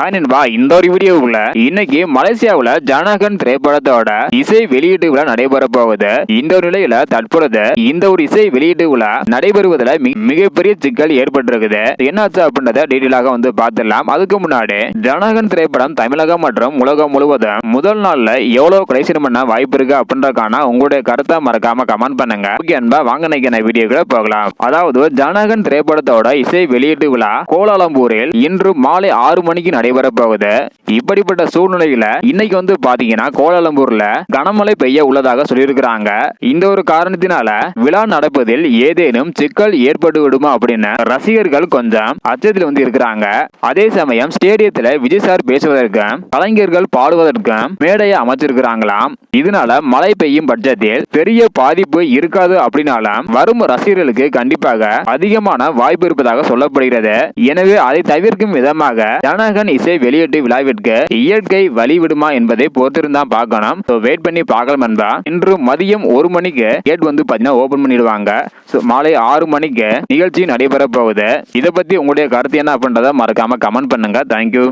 Hi நண்பா இந்த ஒரு வீடியோவுல இன்னைக்கு மலேசியாவுல ஜனகன் திரைப்படத்தோட இசை வெளியீட்டு விழா நடைபெற போகுது இந்த ஒரு நிலையில தற்பொழுது இந்த ஒரு இசை வெளியீட்டு விழா நடைபெறுவதில் மிகப்பெரிய சிக்கல் ஏற்பட்டிருக்குது. என்னாச்சு அப்படின்றத டீட்டெயிலாக வந்து பார்த்துடலாம். அதுக்கு முன்னாடி ஜனகன் திரைப்படம் தமிழகம் மற்றும் உலகம் முழுவதும் முதல் நாள்ல எவ்வளவு கடைசி பண்ண வாய்ப்பு இருக்கு அப்படின்றக்கான உங்களுடைய கருத்தை மறக்காம கமெண்ட் பண்ணுங்க. ஓகே அன்பா வாங்க நினைக்கிற வீடியோக்குள்ள போகலாம். அதாவது ஜனகன் திரைப்படத்தோட இசை வெளியீட்டு விழா கோலாலம்பூரில் இன்று மாலை ஆறு மணிக்கு நடை நடைபெறப்போகுது இப்படிப்பட்ட சூழ்நிலையில இன்னைக்கு வந்து பாத்தீங்கன்னா கோலாலம்பூர்ல கனமழை பெய்ய உள்ளதாக சொல்லியிருக்கிறாங்க. இந்த ஒரு காரணத்தினால விழா நடப்பதில் ஏதேனும் சிக்கல் ஏற்பட்டு விடுமா அப்படின்னு ரசிகர்கள் கொஞ்சம் அச்சத்தில் வந்து இருக்கிறாங்க. அதே சமயம் ஸ்டேடியத்துல விஜய் சார் பேசுவதற்கும் கலைஞர்கள் பாடுவதற்கும் மேடையை அமைச்சிருக்கிறாங்களாம். இதனால மழை பெய்யும் பட்சத்தில் பெரிய பாதிப்பு இருக்காது அப்படின்னாலும் வரும் ரசிகர்களுக்கு கண்டிப்பாக அதிகமான வாய்ப்பு இருப்பதாக சொல்லப்படுகிறது. எனவே அதை தவிர்க்கும் விதமாக ஜனகன் இசை வெளியீட்டு விழாவிற்கு இயற்கை வழிவிடுமா என்பதை பொறுத்திருந்தான் பார்க்கணும். வெயிட் பண்ணி பார்க்கலாம் என்பா இன்று மதியம் ஒரு மணிக்கு கேட் வந்து பாத்தீங்கன்னா ஓபன் பண்ணிடுவாங்க. மாலை ஆறு மணிக்கு நிகழ்ச்சி நடைபெற போகுது. இதை பத்தி உங்களுடைய கருத்து என்ன அப்படின்றத மறக்காம கமெண்ட் பண்ணுங்க. தேங்க்யூ